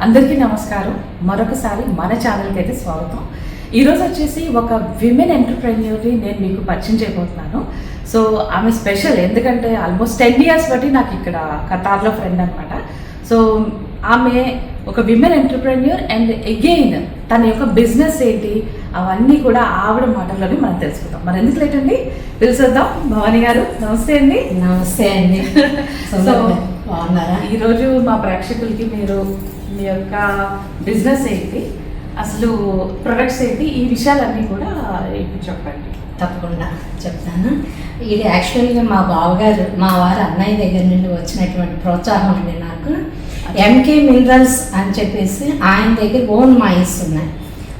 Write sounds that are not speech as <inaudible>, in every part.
అందరికీ నమస్కారం. మరొకసారి మన ఛానల్కి అయితే స్వాగతం. ఈరోజు వచ్చేసి ఒక విమెన్ ఎంటర్ప్రెన్యూర్ని నేను మీకు పరిచయం చేయబోతున్నాను. సో ఆమె స్పెషల్ ఎందుకంటే ఆల్మోస్ట్ టెన్ ఇయర్స్ బట్టి నాకు ఇక్కడ కతార్లో ఫ్రెండ్ అనమాట సో ఆమె ఒక విమెన్ ఎంటర్ప్రెన్యూర్ అండ్ అగైన్ తన యొక్క బిజినెస్ ఏంటి అవన్నీ కూడా ఆవిడ మాటల్లోనే మనం తెలుసుకుందాం. మరి ఎందుకు లేట్ అండి? పిలిచేద్దాం. భవానీ గారు నమస్తే అండి. నమస్తే అండి. <laughs> సో బాగున్నారా? ఈరోజు మా ప్రేక్షకులకి మీరు మీ యొక్క బిజినెస్ ఏంటి? అసలు ప్రొడక్ట్స్ ఏంటి? ఈ విషయాలన్నీ కూడా చెప్పండి. తప్పకుండా చెప్తాను. ఇది యాక్చువల్గా మా బావగారు మా వారు అన్నయ్య దగ్గర నుండి వచ్చినటువంటి ప్రోత్సాహం అండి నాకు. ఎంకే మినరల్స్ అని చెప్పేసి ఆయన దగ్గర ఓన్ మైన్స్ ఉన్నాయి.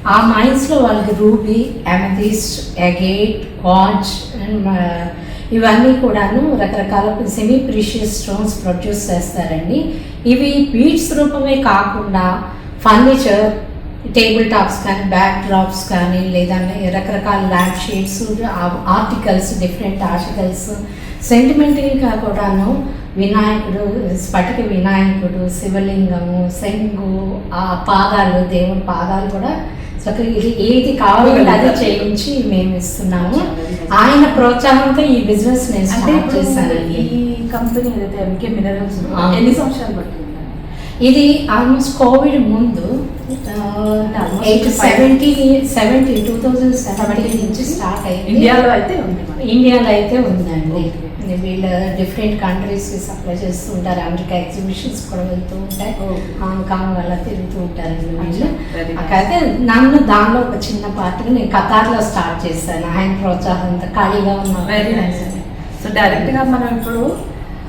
ఆ మైన్స్లో వాళ్ళకి ruby amethyst agate watch and ఇవన్నీ కూడాను రకరకాల సెమీ ప్రీషియస్ స్టోన్స్ ప్రొడ్యూస్ చేస్తారండి. ఇవి బీడ్స్ రూపమే కాకుండా ఫర్నిచర్ టేబుల్ టాప్స్ కానీ బ్యాక్ డ్రాప్స్ కానీ లేదా రకరకాల lab sheets articles different articles సెంటిమెంటల్గా కూడాను వినాయకుడు స్ఫటిక వినాయకుడు శివలింగము శంగు ఆ పాదాలు దేవుడి పాదాలు కూడా ఇది ఏది కావాలంటే అది చేయించి మేము ఇస్తున్నాము. ఆయన ప్రోత్సాహంతో ఈ బిజినెస్ నేను స్టార్ట్ చేశానండి. ఈ కంపెనీ ఏదైతే ఎంకే మినరల్స్. ఎన్ని సంవత్సరాలు పట్టింది ఇది ఆల్మోస్ట్ కోవిడ్ ముందు eight seventy seventy two thousand seventeen నుంచి స్టార్ట్ అయింది. ఇండియాలో అయితే ఉంది. ఇండియాలో అయితే ఉందండి. వీళ్ళు డిఫరెంట్ కంట్రీస్కి సప్లై చేస్తూ ఉంటారు. అమెరికా ఎగ్జిబిషన్స్ కూడా వెళ్తూ ఉంటాయి. హాంకాంగ్ వల్ల తిరుగుతూ ఉంటారండి వీళ్ళు. అయితే నన్ను దానిలో ఒక చిన్న పార్ట్గా నేను కతార్లో స్టార్ట్ చేశాను. ఆయన ప్రోత్సాహంతో ఖాళీగా వెరీ నైస్ సో డైరెక్ట్గా మనం ఇప్పుడు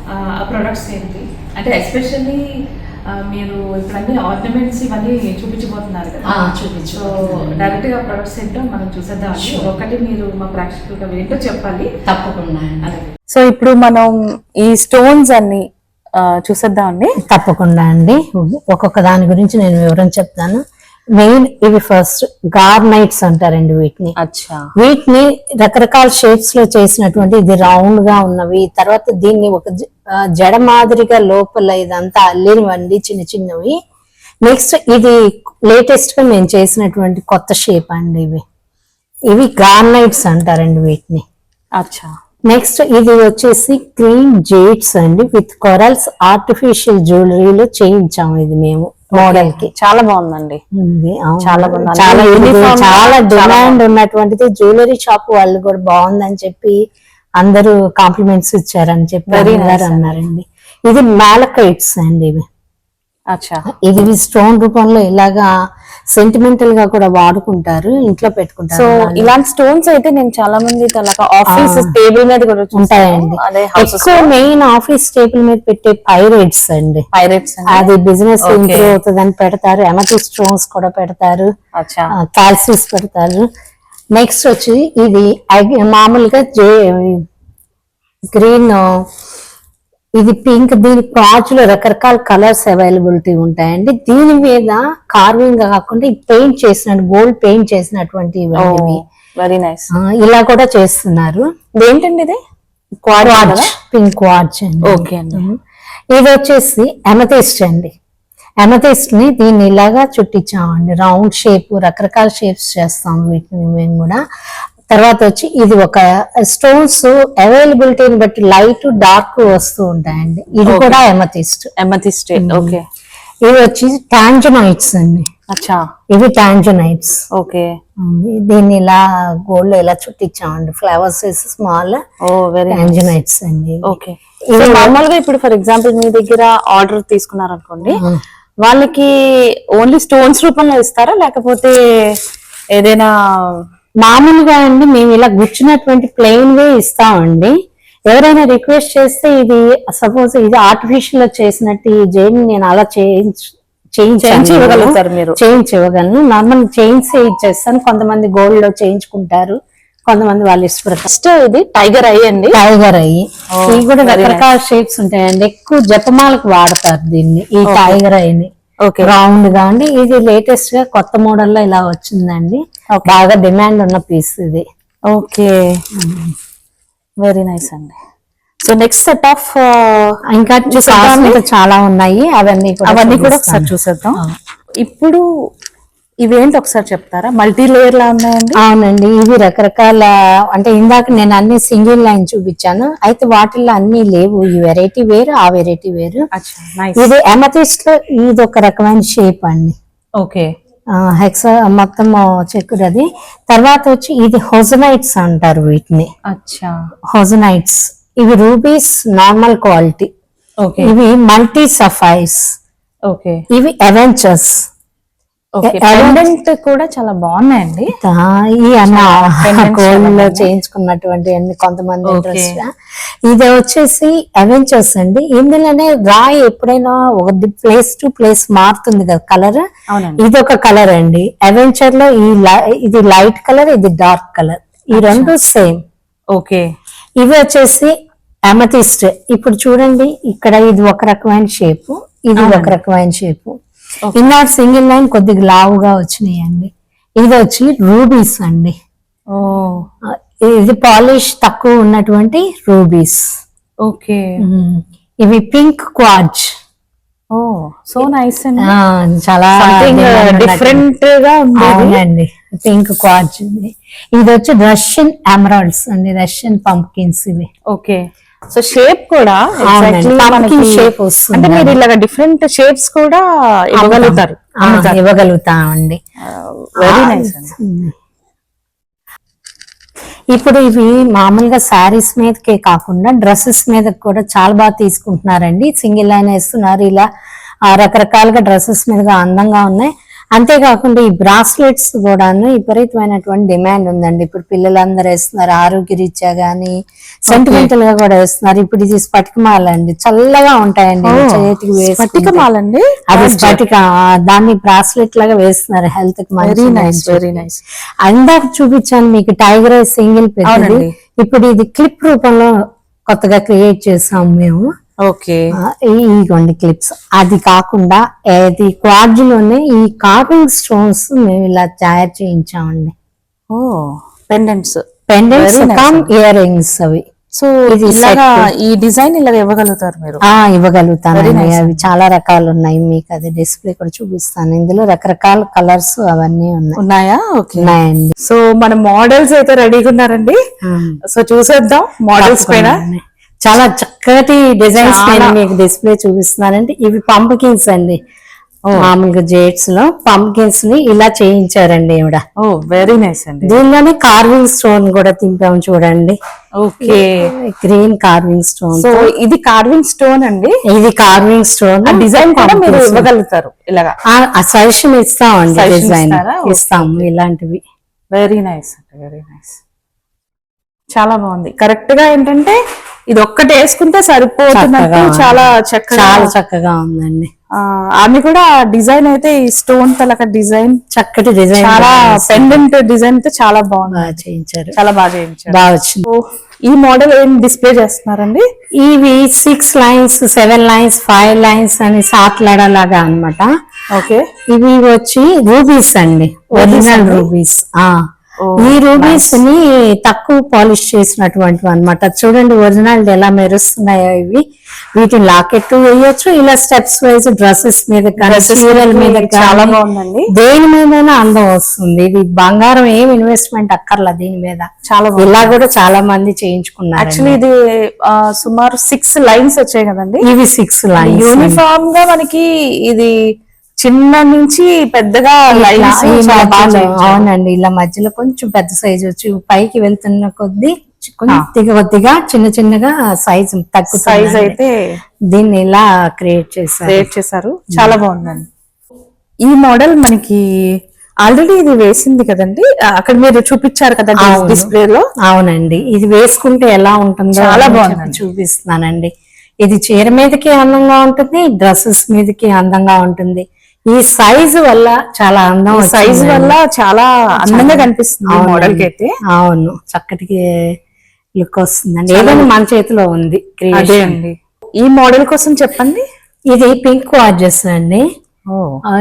ఆ ప్రొడక్ట్స్ ఏంటి? అంటే ఎస్పెషల్లీ మీరు ఇప్పుడు అన్ని ఆర్నమెంట్స్ ఇవన్నీ చూపించబోతున్నారు కదా. ఆ, చూపించు. సో డైరెక్ట్గా ప్రొడక్ట్స్ ఏంటో మనం చూసేద్దాం. ఒకటి మీరు మా ప్రేక్షకులకు ఏంటో చెప్పాలి. తప్పకుండా అండి. సో ఇప్పుడు మనం ఈ స్టోన్స్ అన్ని ఆ, చూసేద్దామండి తప్పకుండా అండి. ఒక్కొక్క దాని గురించి నేను వివరం చెప్తాను. మెయిన్ ఇవి ఫస్ట్ గార్నైట్స్ అంటారండి వీటిని. అచ్చా. వీటిని రకరకాల షేప్స్లో చేసినటువంటి ఇది రౌండ్గా ఉన్నవి తర్వాత దీన్ని ఒక జడ మాదిరిగా లోపల ఇదంతా అల్లినవండి చిన్న చిన్నవి. నెక్స్ట్ ఇది లేటెస్ట్గా మేము చేసినటువంటి కొత్త షేప్ అండి ఇవి. ఇవి గార్నైట్స్ అంటారండి వీటిని. అచ్చా. నెక్స్ట్ ఇది వచ్చేసి క్రీమ్ జేడ్స్ అండి. విత్ కొరల్స్ ఆర్టిఫిషియల్ జ్యువెలరీలో చేయించాము ఇది మేము. మోడల్కి చాలా బాగుందండి. చాలా బాగుంది. చాలా uniform చాలా డిమాండ్ ఉన్నటువంటిది. జ్యువెలరీ షాప్ వాళ్ళు కూడా బాగుందని చెప్పి అందరూ కాంప్లిమెంట్స్ ఇచ్చారని చెప్పి. అన్నారండి. ఇది మ్యాలకైట్స్ అండి ఇవి. అచ్చా ఇది స్టోన్ రూపంలో ఇలాగా సెంటిమెంటల్గా కూడా వాడుకుంటారు ఇంట్లో పెట్టుకుంటారు సో. ఇలాంటి స్టోన్స్ అయితే నేను చాలా మంది ఆఫీస్. టేబుల్ మీద కూడా. ఉంటాయండి ఎక్కువ మెయిన్ ఆఫీస్ టేబుల్ మీద పెట్టే పైరేట్స్ అండి పైరెట్స్ అది బిజినెస్. ఇంప్రూవ్ అవుతుందని పెడతారు ఎమటి స్టోన్స్ కూడా పెడతారు క్యాల్సిస్ పెడతారు నెక్స్ట్ వచ్చి ఇది మామూలుగా గ్రీన్ ఇది పింక్ దీని క్లాత్లో రకరకాల కలర్స్ అవైలబిలిటీ ఉంటాయండి. దీని మీద కార్వింగ్ కాకుండా పెయింట్ చేసిన గోల్డ్ పెయింట్ చేసినటువంటి వెరీ నైస్ ఇలా కూడా చేస్తున్నారు. ఏంటండి ఇది? పింక్ వాచ్ అండి. ఓకే అండి. ఇది వచ్చేసి అమెథిస్ట్ అండి. అమెథిస్ట్ని దీన్ని ఇలాగా చుట్టించామండి. రౌండ్ షేప్ రకరకాల షేప్స్ చేస్తాం వీటిని మేము కూడా. తర్వాత వచ్చి ఇది ఒక స్టోన్స్ అవైలబిలిటీని బట్టి లైట్ డార్క్ వస్తూ ఉంటాయండి. ఇది. కూడా ఎమథిస్ట్ ఎమథిస్ట్ ఓకే ఇవి వచ్చి టాంజనైట్స్ అండి. అచ్చా. ఇవి టాంజనైట్స్ ఓకే దీన్ని ఇలా గోల్డ్ ఇలా చుట్టించామండి flowers small oh very tanzanites అండి. ఓకే ఇది నార్మల్గా ఇప్పుడు ఫర్ ఎగ్జాంపుల్ మీ దగ్గర ఆర్డర్ తీసుకున్నారు అనుకోండి. వాళ్ళకి ఓన్లీ స్టోన్స్ రూపంలో ఇస్తారా? లేకపోతే ఏదైనా మామూలుగా అండి మేము ఇలా గుచ్చినటువంటి ప్లెయిన్ వే ఇస్తామండి. ఎవరైనా రిక్వెస్ట్ చేస్తే ఇది సపోజ్ ఇది ఆర్టిఫిషియల్లో చేసినట్టు ఈ జైన్ నేను అలా చేయించు చేయించాను. చేయించి ఇవ్వగలుగుతారు మీరు. చేయించి ఇవ్వగలను. నార్మల్ చేయించి ఇచ్చేస్తాను. కొంతమంది గోల్డ్లో చేయించుకుంటారు. కొంతమంది వాళ్ళు ఇష్టపడతారు ఫస్ట్ ఇది టైగర్ ఐ అండి. టైగర్ అయ్యి ఇవి కూడా రకరకాల షేప్స్ ఉంటాయండి. ఎక్కువ జపమాలకు వాడతారు దీన్ని ఈ టైగర్ అయ్యి ఓకే. రౌండ్గా అండి. ఇది లేటెస్ట్గా కొత్త మోడల్లో ఇలా వచ్చిందండి. బాగా డిమాండ్ ఉన్న పీస్ ఇది. ఓకే. వెరీ నైస్ అండి. సో నెక్స్ట్ సెట్ ఆఫ్ ఇంకా చాలా ఉన్నాయి. అవన్నీ అవన్నీ కూడా. ఒకసారి చూసేద్దాం. ఇప్పుడు ఇవేంటి ఒకసారి చెప్తారా? మల్టీ లేయర్ లా ఉన్నాయండి? అవునండి ఇవి రకరకాల అంటే ఇందాక నేను అన్ని సింగిల్ లైన్ చూపించాను. అయితే వాటిల్లో అన్ని లేవు. ఈ వెరైటీ వేరు ఆ వెరైటీ వేరు. ఇది అమథిస్ట్లో ఇది ఒక రకమైన షేప్ అండి. ఓకే. హెక్స మొత్తం చెక్కుడు తర్వాత వచ్చి ఇది హొజనైట్స్ అంటారు వీటిని. అచ్చా. హొజనైట్స్. ఇవి రూబీస్ నార్మల్ క్వాలిటీ. ఓకే. ఇవి మల్టీ సఫైస్ ఓకే. ఇవి అవెంచర్స్. కూడా చాలా బాగున్నాయండి. గోల్డ్లో. చేయించుకున్నటువంటి అన్ని కొంతమంది. ఇంట్రెస్ట్ ఇది వచ్చేసి అవెంచర్స్ అండి. ఇందులోనే రాయి ఎప్పుడైనా ఒక ప్లేస్ టు ప్లేస్ మారుతుంది కదా కలర్ ఇది ఒక కలర్ అండి. అవెంచర్లో ఈ ఇది లైట్ కలర్ ఇది డార్క్ కలర్ ఈ రెండు సేమ్ ఓకే. ఇవి వచ్చేసి అమథిస్ట్ ఇప్పుడు చూడండి ఇక్కడ ఇది ఒక రకమైన షేప్ ఇది ఒక రకమైన షేప్. ఇలా సింగిల్ లైన్ కొద్దిగా లావుగా వచ్చినాయి అండి ఇది వచ్చి రూబీస్ అండి. ఇది పాలిష్ తక్కువ ఉన్నటువంటి రూబీస్ ఓకే ఇవి pink quartz oh so nice అండి. చాలా డిఫరెంట్గా ఉంది పింక్ క్వాడ్జ్ ఇది ఇది వచ్చి రష్యన్ ఎమరాల్డ్స్ అండి. రష్యన్ పంప్కిన్స్ ఇవి. ఓకే సో షేప్ కూడా shape వస్తుంది. అంటే మీరు ఇలాగ డిఫరెంట్ షేప్స్ కూడా ఇవ్వగలుగుతారు. ఇవ్వగలుగుతామండి. వెరీ ఆ, నైస్ అండి. ఇప్పుడు ఇవి మామూలుగా శారీస్ మీదకే కాకుండా డ్రెస్సెస్ మీద కూడా చాలా బాగా తీసుకుంటున్నారండి. సింగిల్ లైన్ వేస్తున్నారు. ఇలా రకరకాలుగా డ్రెస్సెస్ మీదగా అందంగా ఉన్నాయి. అంతేకాకుండా ఈ బ్రాస్లెట్స్ కూడాను విపరీతమైనటువంటి డిమాండ్ ఉందండి. ఇప్పుడు పిల్లలందరూ వేస్తున్నారు ఆరోగ్య రీత్యా గానీ సెంటిమెంటల్గా కూడా వేస్తున్నారు. ఇప్పుడు ఇది స్ఫటికమాల అండి. చల్లగా ఉంటాయండి. చేతికి వేసుకుంటే. పట్టికమాలండి అది స్ఫటిక దాన్ని బ్రాస్లెట్ లాగా వేస్తున్నారు. హెల్త్కి వెరీ నైస్ వెరీ నైస్ అందాక చూపించాను మీకు టైగర్ సింగిల్ పెద్దది. ఇప్పుడు ఇది క్లిప్ రూపంలో కొత్తగా క్రియేట్ చేసాం మేము. ఓకే. ఇగోండి క్లిప్స్. అది కాకుండా ఏది క్వాడ్జ్లోనే ఈ కార్వింగ్ స్టోన్స్ మేము ఇలా తయారు చేయించామండి. Oh pendants. Pendants cum earrings అవి. సో ఇది. ఈ డిజైన్ ఇలాగ ఇవ్వగలుగుతారు మీరు? nice. అవి చాలా రకాలు ఉన్నాయి. మీకు అది డిస్ప్లే కూడా చూపిస్తాను. ఇందులో రకరకాల కలర్స్ అవన్నీ ఉన్నాయి. ఉన్నాయా? ఓకే. ఉన్నాయండి. సో మన మోడల్స్ అయితే రెడీగా ఉన్నారండి. సో చూసేద్దాం. మోడల్స్ పైన. చాలా చక్కటి డిజైన్స్. నేను మీకు డిస్ప్లే చూపిస్తున్నానండి. ఇవి పంపకిన్స్ అండి. మామూలుగా జేట్స్లో పంపకిన్స్ని ఇలా చేయించారండి ఈవిడ. ఓ వెరీ నైస్ అండి. దీనిలోనే కార్వింగ్ స్టోన్ కూడా తింపాము చూడండి. Okay. Green carving stone so ఇది కార్వింగ్ స్టోన్ అండి? ఇది కార్వింగ్ స్టోన్ డిజైన్ కూడా మీరు ఇవ్వగలుగుతారు ఇలాగా. ఆ సజెషన్ ఇస్తామండి డిజైన్ ఇస్తాము ఇలాంటివి. వెరీ నైస్ అండి వెరీ నైస్ చాలా బాగుంది. కరెక్ట్గా ఏంటంటే ఇది ఒక్కటి వేసుకుంటే సరిపోతున్నట్టు ఉంది. చాలా చక్కగా చాలా చక్కగా ఉందండి. ఆమె కూడా డిజైన్ అయితే ఈ స్టోన్ తలక డిజైన్ చక్కటి డిజైన్ చాలా పెండెంట్ డిజైన్ అయితే చాలా బాగుంది. బాగా చేయించారు. చాలా బాగా చేయించారు. బాగా వచ్చింది. ఈ మోడల్ ఏం డిస్ప్లే చేస్తున్నారండి? ఇవి six lines seven lines five lines అని సాట్లాడ లాగా అనమాట ఓకే. ఇవి వచ్చి రూబీస్ అండి. ఒరిజినల్ రూబీస్ ఆ. ఈ రూబీస్ని తక్కువ పాలిష్ చేసినటువంటివి అన్నమాట. చూడండి ఒరిజినల్ ఎలా మెరుస్తున్నాయో ఇవి. వీటిని లాకెట్ వేయొచ్చు ఇలా స్టెప్స్ వైజ్ డ్రెస్సెస్ మీద చీరల మీదకి మీద చాలా బాగుందండి. దేని మీదైనా అందం వస్తుంది. ఇది బంగారం ఏం ఇన్వెస్ట్మెంట్ అక్కర్లా దీని మీద. చాలా ఇలా కూడా చాలా మంది చేయించుకున్నారు యాక్చువల్లీ ఇది సుమారు సిక్స్ లైన్స్ వచ్చాయి కదండి. ఇవి సిక్స్ లైన్స్ యూనిఫామ్గా మనకి ఇది చిన్న నుంచి పెద్దగా లైన్స్. అవునండి ఇలా మధ్యలో కొంచెం పెద్ద సైజ్ వచ్చి పైకి వెళ్తున్న కొద్దీ కొద్దిగా కొద్దిగా చిన్న చిన్నగా సైజ్ తగ్గుతుంది సైజ్ అయితే దీన్ని ఇలా క్రియేట్ చేశారు. క్రియేట్ చేశారు. చాలా బాగుందండి. ఈ మోడల్ మనకి ఆల్రెడీ ఇది వేసింది కదండి? అక్కడ మీరు చూపించారు కదా. డిస్ప్లే లో అవునండి. ఇది వేసుకుంటే ఎలా ఉంటుందో చాలా. చెప్పి చూపిస్తున్నానండి. ఇది చీర మీదకి అందంగా ఉంటుంది డ్రెస్సెస్ మీదకి అందంగా ఉంటుంది. ఈ సైజు వల్ల చాలా అందం సైజ్. వల్ల చాలా అందంగా కనిపిస్తుంది. మోడల్కి అయితే అవును. చక్కటి లుక్ వస్తుందండి. ఏదైనా మన చేతిలో ఉంది అదే అండి. ఈ మోడల్ కోసం చెప్పండి. ఇది పింక్ వాచెస్ అండి.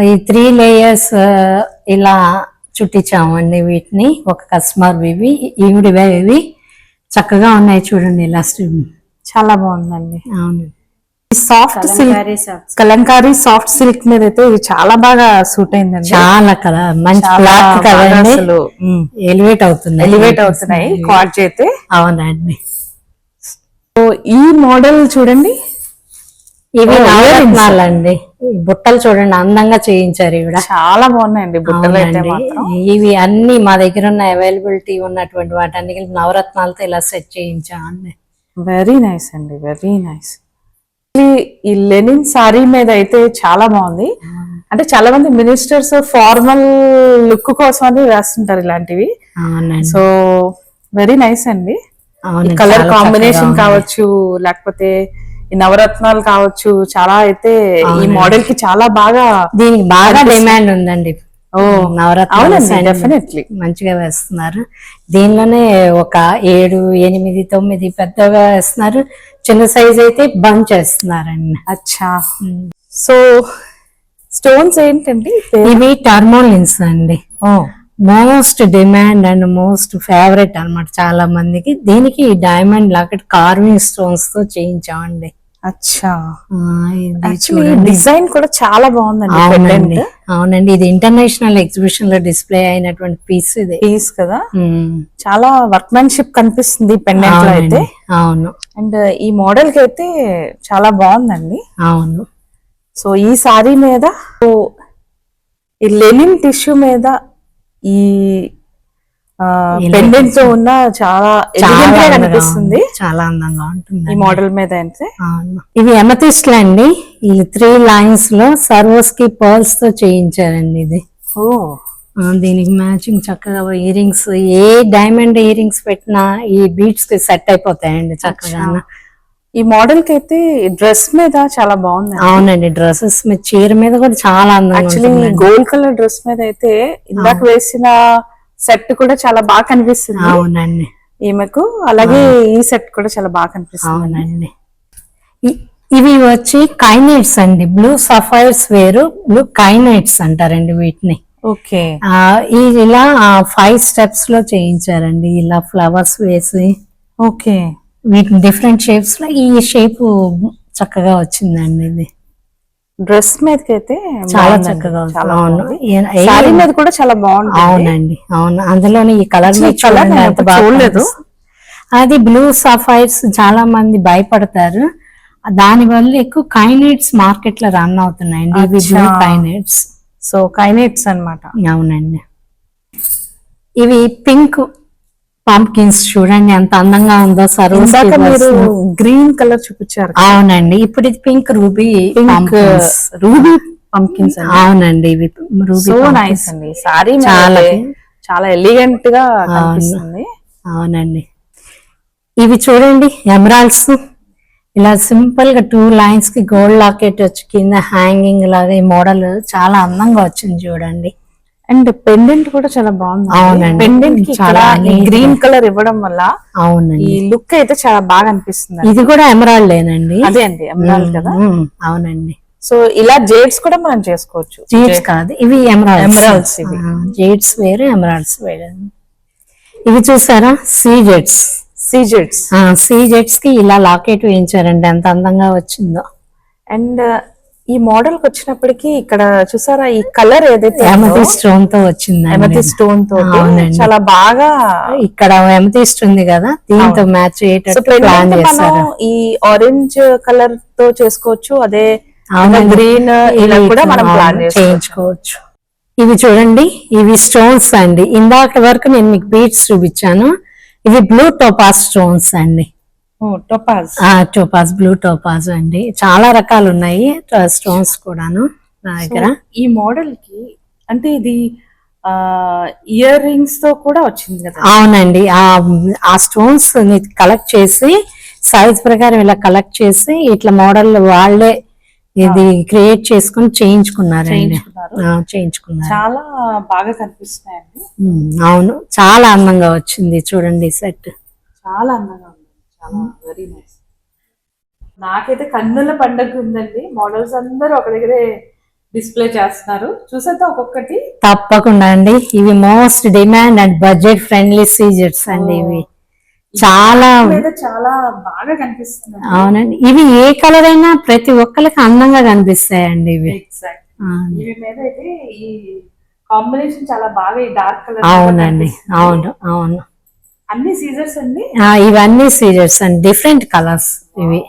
ఈ త్రీ లేయర్స్ ఇలా చుట్టించామండి వీటిని. ఒక కస్టమర్ ఇవి ఈవిడివే ఇవి. చక్కగా ఉన్నాయి చూడండి ఇలా చాలా బాగుందండి. అవును soft silk Kalamkari soft silk మీద అయితే ఇది చాలా బాగా సూట్ అయిందండి. చాలా కదా మంచి బాగా కదండి అసలు, ఎలివేట్ అవుతుంది ఎలివేట్ అవుతున్నాయి. కార్డ్స్ అయితే అవునండి. సో ఈ మోడల్ చూడండి. ఇవి Oh, నవరత్నాలండి. ఈ బుట్టలు చూడండి అందంగా చేయించారు ఇవిడ చాలా బాగున్నాయండి బుట్టలు ఇవి అన్ని మా దగ్గర ఉన్న అవైలబిలిటీ ఉన్నటువంటి వాటన్ని నవరత్నాలతో ఇలా సెట్ చేయించామండి. వెరీ నైస్ అండి వెరీ నైస్ ఈ లెనిన్ సారీ మీద అయితే చాలా బాగుంది. అంటే చాలా మంది మినిస్టర్స్ ఫార్మల్ లుక్ కోసం అని వేస్తుంటారు ఇలాంటివి. సో వెరీ నైస్ అండి. Colour combination. కావచ్చు లేకపోతే ఈ నవరత్నాలు కావచ్చు చాలా అయితే ఈ మోడల్కి చాలా బాగా దీనికి బాగా డిమాండ్ ఉందండి ఓ డెఫినెట్లీ మంచిగా వేస్తున్నారు. దీనిలోనే ఒక ఏడు ఎనిమిది తొమ్మిది పెద్దగా వేస్తున్నారు. చిన్న సైజ్ అయితే బంచ్ వేస్తున్నారండి అచ్చా. సో స్టోన్స్ ఏంటండి? ఇవి టర్మోలిన్స్ అండి. ఓ. Most demand and most favourite అన్నమాట చాలా మందికి దీనికి డైమండ్ లాకెట్ కార్వింగ్ స్టోన్స్తో చేయించామండి. అచ్చా. డిజైన్ కూడా చాలా బాగుందండి అవునండి. అవునండి. ఇది ఇంటర్నేషనల్ ఎగ్జిబిషన్లో డిస్ప్లే అయినటువంటి పీస్ ఇది. పీస్ కదా? చాలా వర్క్మెన్షిప్ కనిపిస్తుంది పెండెంట్లో అయితే. అవును. అండ్ ఈ మోడల్కి అయితే చాలా బాగుందండి. అవును. సో ఈ సారీ మీద ఈ లెనిన్ టిష్యూ మీద ఈ పెండెంట్తో ఉన్న చాలా చాలా ఎలిగెంట్గా అందంగా కనిపిస్తుంది. ఉంది. చాలా అందంగా ఉంటుంది ఈ మోడల్ మీద అయితే. ఇవి ఎమతిస్ట్ అండి. ఈ త్రీ లైన్స్లో సర్వస్కి పర్ల్స్తో చేయించారండి ఇది. ఓ ఆ, దీనికి మ్యాచింగ్ చక్కగా ఇయర్ రింగ్స్ ఏ డైమండ్ ఇయర్ రింగ్స్ పెట్టినా ఈ బీట్స్కి సెట్ అయిపోతాయండి చక్కగా. ఈ మోడల్కి అయితే డ్రెస్ మీద చాలా బాగుంది అవునండి డ్రెస్సెస్ మీద చీర మీద కూడా చాలా అందంగా యాక్చువల్లీ గోల్డ్ కలర్ డ్రెస్ మీద అయితే ఇందాక వేసిన సెట్ కూడా చాలా బాగా కనిపిస్తుంది. అవునండి. ఈమెకు. అలాగే ఈ సెట్ కూడా చాలా బాగా కనిపిస్తుంది. అవునండి. ఇవి వచ్చి కైనైట్స్ అండి. బ్లూ సఫైర్స్ వేరు బ్లూ కైనైట్స్ అంటారండి వీటిని. ఓకే. ఇలా ఫైవ్ స్టెప్స్లో చేయించారండి. ఇలా ఫ్లవర్స్ వేసి. ఓకే. వీటిని డిఫరెంట్ షేప్స్లో ఈ షేప్ చక్కగా వచ్చిందండి ఇది. డ్రెస్ మీదకి అయితే చాలా. చక్కగా సారీ మీద కూడా చాలా బాగుంది అవునండి అవును. అందులోని ఈ కలర్ చూడలేదు. అది బ్లూ సఫైర్స్ చాలా మంది భయపడతారు. దాని వల్ల ఎక్కువ కైనైట్స్ మార్కెట్లో రన్ అవుతున్నాయండి ఇవి బ్లూ అచ్చా. కైనైట్స్ సో కైనెట్స్ అన్నమాట. అవునండి. ఇవి పింక్ పంప్కిన్స్ చూడండి ఎంత అందంగా ఉందో మీరు గ్రీన్ కలర్ చూపించారు అవునండి ఇప్పుడు ఇది pink ruby pink ruby pumpkins అవునండి ఇవి రూబీ సో నైస్ అండి. సారీ చాలా చాలా ఎలిగెంట్గా కనిపిస్తుంది. అవునండి. ఇవి చూడండి ఎమరాల్డ్స్ ఇలా సింపుల్గా టూ లైన్స్కి గోల్డ్ లాకెట్ వచ్చి కింద హ్యాంగింగ్ లాగా ఈ మోడల్ చాలా అందంగా వచ్చింది చూడండి. అండ్ పెండెంట్ కూడా చాలా బాగుంది. పెండెంట్కి చాలా గ్రీన్ కలర్ ఇవ్వడం వల్ల అవునండి. ఈ లుక్ అయితే చాలా బాగా అనిపిస్తుంది. ఇది కూడా ఎమరాల్డేనండి అదే అండి ఎమరాల్డ్ కదా? అవునండి. సో ఇలా జేడ్స్ కూడా మనం చేసుకోవచ్చు. జేడ్స్ కాదు ఇవి ఎమరాల్డ్స్. Emeralds ఇవి. జేడ్స్ వేరు ఎమరాల్డ్స్ వేరు. ఇవి చూసారా? See jades see jades see jet ski ఇలా లాకెట్ వేయించారండి ఎంత అందంగా వచ్చిందో. అండ్ ఈ మోడల్కి వచ్చినప్పటికి ఇక్కడ చూసారా ఈ కలర్ ఏదైతే ఎమతి స్టోన్తో వచ్చిందండి. ఎమతి స్టోన్ అవునండి. చాలా బాగా ఇక్కడ ఎమతిస్ట్ ఉంది కదా దీంతో మ్యాచ్ ప్లాన్ చేశారు. ఈ ఆరెంజ్ కలర్తో చేసుకోవచ్చు అదే. గ్రీన్ ఇలా కూడా మనం ప్లాన్ చేయించుకోవచ్చు. ఇవి చూడండి ఇవి స్టోన్స్ అండి. ఇందాక వరకు నేను మీకు బీట్స్ చూపించాను. ఇవి బ్లూ టోపాస్ స్టోన్స్ అండి. టొపాజ్. ఆ టోపాస్ బ్లూ టోపాస్ అండి. చాలా రకాలు ఉన్నాయి స్టోన్స్ కూడాను నా దగ్గర. ఈ మోడల్కి అంటే ఇది ఇయర్ రింగ్స్తో కూడా వచ్చింది కదా? అవునండి. ఆ ఆ స్టోన్స్ కలెక్ట్ చేసి సైజ్ ప్రకారం ఇలా కలెక్ట్ చేసి ఇట్లా మోడల్ వాళ్ళే ఇది క్రియేట్ చేసుకుని చేయించుకున్నారు. చేయించుకున్నారు. చాలా బాగా కనిపిస్తున్నాయండి. అవును. చాలా అందంగా వచ్చింది చూడండి సెట్. చాలా అందంగా చాలా వెరీ నైస్ నాకైతే కన్నుల పండగ ఉందండి. మోడల్స్ అందరూ ఒక దగ్గరే డిస్ప్లే చేస్తున్నారు. చూసేద్దాం ఒక్కొక్కటి. తప్పకుండా అండి. ఇవి most demand and budget friendly సీజెట్స్ అండి ఇవి. చాలా మీద చాలా బాగా కనిపిస్తుంది అవునండి. ఇవి ఏ కలర్ అయినా ప్రతి ఒక్కరికి అందంగా కనిపిస్తాయండి ఇవి. ఇవి మీద అయితే ఈ కాంబినేషన్ చాలా బాగా ఈ డార్క్ కలర్ అవునండి. అవును. అవును. అన్ని సీజర్స్ అండి? ఇవన్నీ సీరియస్ అండి. డిఫరెంట్ కలర్స్ ఇవి.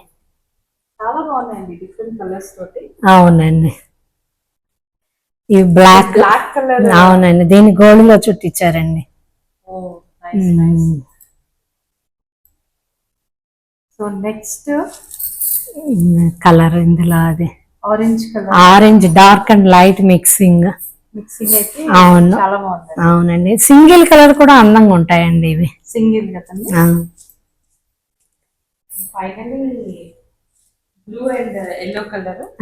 చాలా బాగున్నాయండి డిఫరెంట్ కలర్స్ తోటి. అవునండి. ఇవి బ్లాక్ బ్లాక్ కలర్. అవునండి. దీన్ని గోల్డ్లో చుట్టించారండి సో నెక్స్ట్? కలర్ ఇందులో అది. Orange colour. Orange dark and light mixing. అవును. అవునండి. సింగిల్ కలర్ కూడా అందంగా ఉంటాయండి ఇవి. సింగిల్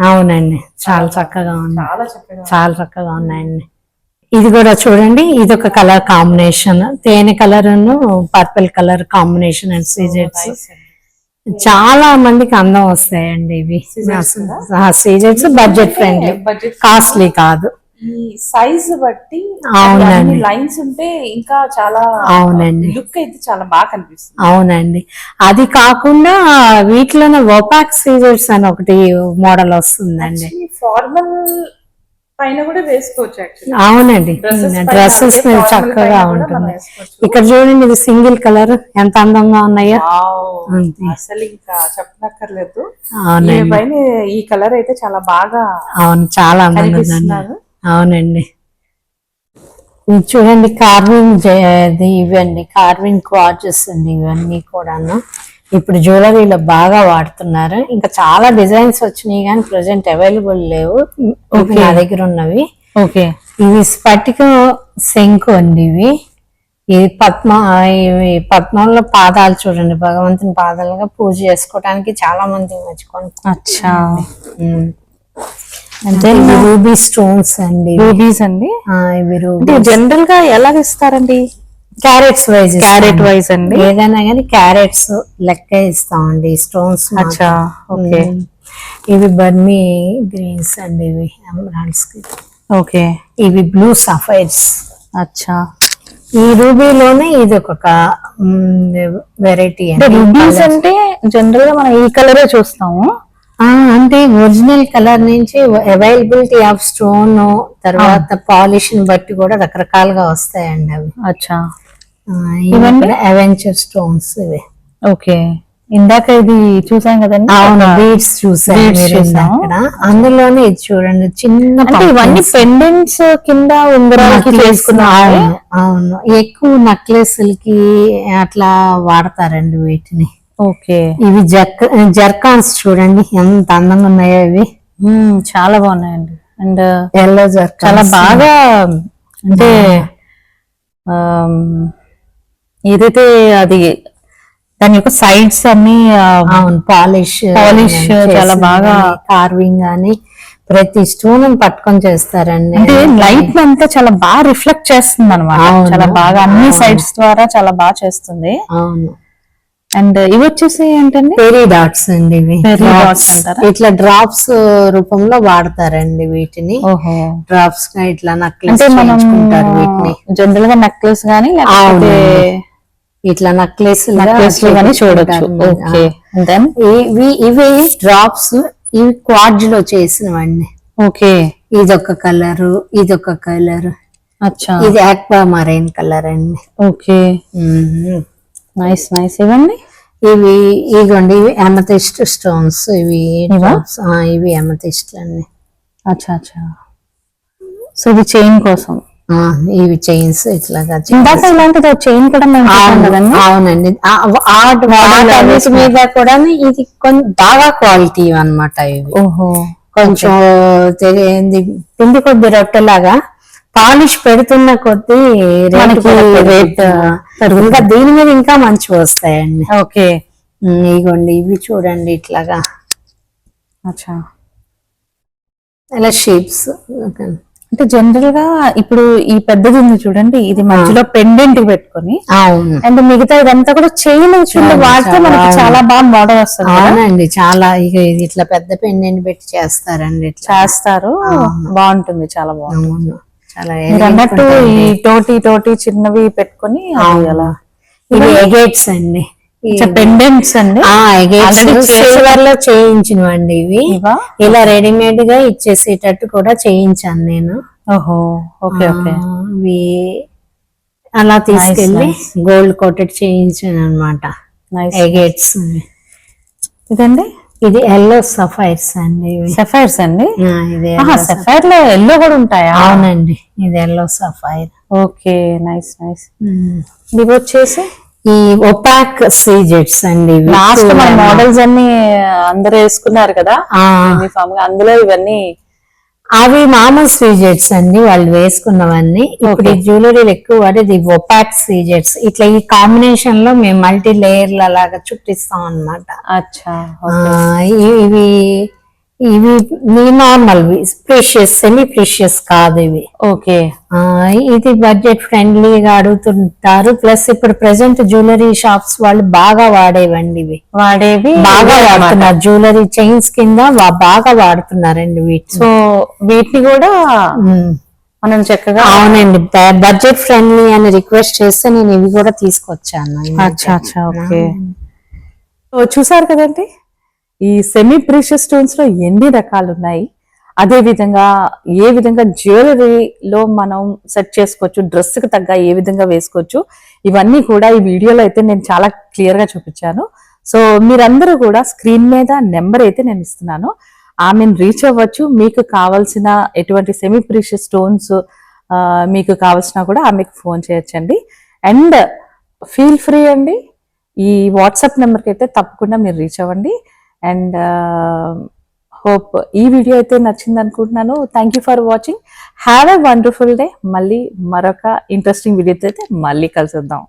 అవునండి. చాలా చక్కగా ఉంది. చాలా చక్కగా ఉన్నాయండి. ఇది కూడా చూడండి. ఇది ఒక కలర్ కాంబినేషన్. తేనె colour purple colour combination and సీజెట్స్. చాలా మందికి అందం వస్తాయండి ఇవి. సీజెట్స్ బడ్జెట్ ఫ్రెండ్లీ కాస్ట్లీ కాదు. ఈ సైజ్ బట్టి అవునండి. లైన్స్ ఉంటే ఇంకా చాలా అవునండి. లుక్ అయితే చాలా బాగా కనిపిస్తుంది. అవునండి. అది కాకుండా వీటిలోనే ఒపాక్ సీజర్స్ అని ఒకటి మోడల్ వస్తుందండి. ఫార్మల్ పైన కూడా వేసుకోవచ్చు అవునండి. డ్రెస్సెస్ చక్కగా ఉంటుంది. ఇక్కడ చూడండి ఇది సింగిల్ కలర్. ఎంత అందంగా ఉన్నాయో. అసలు ఇంకా చెప్పనక్కర్లేదు. అవునండి. పైన ఈ కలర్ అయితే చాలా బాగా అవును చాలా అందంగా అవునండి. చూడండి కార్వింగ్ ఇవండి కార్వింగ్ క్వాచెస్ అండి ఇవన్నీ కూడాను. ఇప్పుడు జ్యువెలరీలో బాగా వాడుతున్నారు. ఇంకా చాలా డిజైన్స్ వచ్చినాయి కానీ ప్రజెంట్ అవైలబుల్ లేవు. నా దగ్గర ఉన్నవి. ఓకే. ఇవి స్ఫటిక శంకు అండి ఇవి. ఇది పద్మ ఇవి పద్మంలో పాదాలు చూడండి. భగవంతుని పాదాలుగా పూజ చేసుకోవడానికి చాలా మంది మెచ్చుకొని అచ్చా. అంటే రూబీ స్టోన్స్ అండి. రూబీస్ అండి? ఇవి రూబీ జనరల్గా ఎలా ఇస్తారండి క్యారెట్స్ వైజ్ క్యారెట్ వైజ్ అండి? ఏదైనా కానీ క్యారెట్స్ లెక్క ఇస్తామండి స్టోన్స్ అచ్చా ఓకే. ఇవి బర్మీ గ్రీన్స్ అండి ఇవి ఎమరాల్డ్స్ ఓకే. ఇవి బ్లూ సఫైర్స్ అచ్చా. ఈ రూబీలోనే ఇది ఒక వెరైటీ అంటే రూబీస్ అంటే జనరల్గా మనం ఈ కలరే చూస్తాము. అంటే ఒరిజినల్ కలర్ నుంచి అవైలబిలిటీ ఆఫ్ స్టోన్ తర్వాత పాలిష్ బట్టి కూడా రకరకాలుగా వస్తాయండి అవి. అచ్చా. అవెంచర్ స్టోన్స్ ఇవి. ఓకే. ఇందాక ఇది చూసాం కదండి? అవును బీడ్స్ చూసాం. అందులోనే ఇది చూడండి చిన్న అంటే ఇవన్నీ. పెండెంట్స్ కింద ఉంగరాలకి అవును అవును. ఎక్కువ నెక్లెస్లకి అట్లా వాడతారండి వీటిని. ఓకే. ఇవి జర్క జర్కాన్స్ చూడండి ఎంత అందంగా ఉన్నాయో ఇవి. చాలా బాగున్నాయండి. And yellow zircons. చాలా బాగా అంటే ఏదైతే అది దాని యొక్క సైడ్స్ అన్ని అవును పాలిష్ Polish చాలా బాగా- కార్వింగ్ అని ప్రతి స్టోన్ పట్టుకొని చేస్తారండి. అంటే లైట్ అంతా చాలా బాగా రిఫ్లెక్ట్ చేస్తుంది అనమాట. చాలా బాగా అన్ని. సైడ్స్ ద్వారా చాలా బాగా చేస్తుంది. అవును. అండ్ ఇవి వచ్చేసి ఏంటండి? పెరీ డాట్స్ అండి ఇవి? ఇట్లా డ్రాప్స్ రూపంలో వాడతారండి వీటిని. ఓహో. డ్రాప్స్గా ఇట్లా నక్లెస్ వీటిని. జనరల్గా నెక్లెస్ గానీ లేకపోతే ఇట్లా నక్లెస్ నెక్లెస్ గానీ చూడొచ్చు. ఓకే. దెన్ ఇవి ఇవి డ్రాప్స్ ఇవి క్వాడ్జ్లో చేసినవండి. ఓకే. ఇదొక కలర్ ఇదొక కలర్. అచ్చా. ఇది ఆక్వా మరైన్ కలర్ అండి ఓకే. నైస్ నైస్ ఇవ్వండి ఇవి ఇగోండి ఇవి అమథిస్ట్ స్టోన్స్ ఇవి ఇవా? అమథిస్ట్ అండి అచ్చా అచ్చా. సో ఇది చైన్ కోసం? ఇవి చైన్స్ ఇట్లాగా ఇందాక ఇలాంటిది చైన్ కూడా మేము అవునండి. మీద. కూడా ఇది కొంచెం బాగా క్వాలిటీ అన్నమాట ఇవి. ఓహో. కొంచెం తెలియంది పిండి కొద్ది రొట్టెలాగా? పాలిష్ పెడుతున్న కొద్దీ మనకి రేట్ రేట్ ఇంకా దీని మీద ఇంకా మంచి వస్తాయండి. ఓకే. ఇగోండి ఇవి చూడండి ఇట్లాగా. అచ్చా. ఇలా షేప్స్ అంటే జనరల్గా ఇప్పుడు ఈ పెద్దది ఉంది చూడండి ఇది మధ్యలో పెండెంట్ పెట్టుకొని. అండ్ మిగతా ఇదంతా కూడా చైన్ చూడండి వాడితే మనకి చాలా బాగా మోడల్ వస్తుంది. అవునండి చాలా ఇక ఇది ఇట్లా పెద్ద పెన్నెని పెట్టి చేస్తారండి ఇట్లా. చేస్తారు. బాగుంటుంది చాలా బాగుంటుంది. అన్నట్టు ఈ టోటీ టోటీ చిన్నవి పెట్టుకొని. అలా ఇవి ఎగేట్స్ అండి. పెండెంట్స్ అండి. లో చేయించినవండి ఇవి. ఇలా రెడీమేడ్గా ఇచ్చేసేటట్టు కూడా చేయించాను నేను. ఓహో ఓకే ఓకే. ఇవి అలా nice. గోల్డ్ కోటెడ్ చేయించాను అనమాట ఎగేట్స్ ఇదండి? ఇది ఎల్లో సఫైర్స్ అండి సఫైర్స్ అండి? ఇది. సఫైర్లో ఎల్లో కూడా ఉంటాయా? అవునండి ఇది yellow sapphire okay nice nice. ఇవి వచ్చేసి? ఈ ఒపాక్ సీజెట్స్ అండి. లాస్ట్ మన మోడల్స్ అన్ని అందరూ వేసుకున్నారు కదా? అందులో ఇవన్నీ అవి మామూలు సీజెట్స్ అండి వాళ్ళు వేసుకున్నవన్నీ. ఇప్పుడు ఈ జ్యువెలరీలు ఎక్కువ వాడేది ఒపాక్ సీజెట్స్. ఇట్లా ఈ కాంబినేషన్లో మేము మల్టీ లేయర్ల లాగా చుట్టిస్తాం అన్నమాట. అచ్చా ఆ, ఇవి ఇవి నార్మల్ ప్రీషియస్ సెమీ ప్రీషియస్ కాదు ఇవి. ఓకే ఆ, ఇది బడ్జెట్ ఫ్రెండ్లీగా అడుగుతుంటారు. ప్లస్ ఇప్పుడు ప్రెసెంట్ జ్యువెలరీ షాప్స్ వాళ్ళు బాగా వాడేవండి ఇవి. వాడేవి బాగా. వాడుతున్నారు. జ్యువెలరీ చైన్స్ కింద బాగా వాడుతున్నారండి వీటి సో వీటిని కూడా మనం చక్కగా అవునండి. బడ్జెట్ ఫ్రెండ్లీ అని రిక్వెస్ట్ చేస్తే నేను ఇవి కూడా తీసుకొచ్చాను. అచ్చా అచ్చా ఓకే. చూసారు కదండి? ఈ సెమీ ప్రీషియస్ స్టోన్స్లో ఎన్ని రకాలు ఉన్నాయి అదే విధంగా ఏ విధంగా జ్యువెలరీలో మనం సెట్ చేసుకోవచ్చు డ్రెస్కి తగ్గ ఏ విధంగా వేసుకోవచ్చు ఇవన్నీ కూడా ఈ వీడియోలో అయితే నేను చాలా క్లియర్గా చూపించాను. సో మీరందరూ కూడా స్క్రీన్ మీద నెంబర్ అయితే నేను ఇస్తున్నాను. ఆమెను రీచ్ అవ్వచ్చు. మీకు కావాల్సిన ఎటువంటి సెమీ ప్రీషియస్ స్టోన్స్ మీకు కావాల్సిన కూడా ఆమెకు ఫోన్ చేయొచ్చండి. అండ్ ఫీల్ ఫ్రీ అండి. ఈ వాట్సాప్ నెంబర్కి అయితే తప్పకుండా మీరు రీచ్ అవ్వండి. అండ్ హోప్ ఈ వీడియో అయితే నచ్చింది అనుకుంటున్నాను thank you for watching have a wonderful day మళ్ళీ మరొక ఇంట్రెస్టింగ్ వీడియోతో అయితే మళ్ళీ కలిసిద్దాం.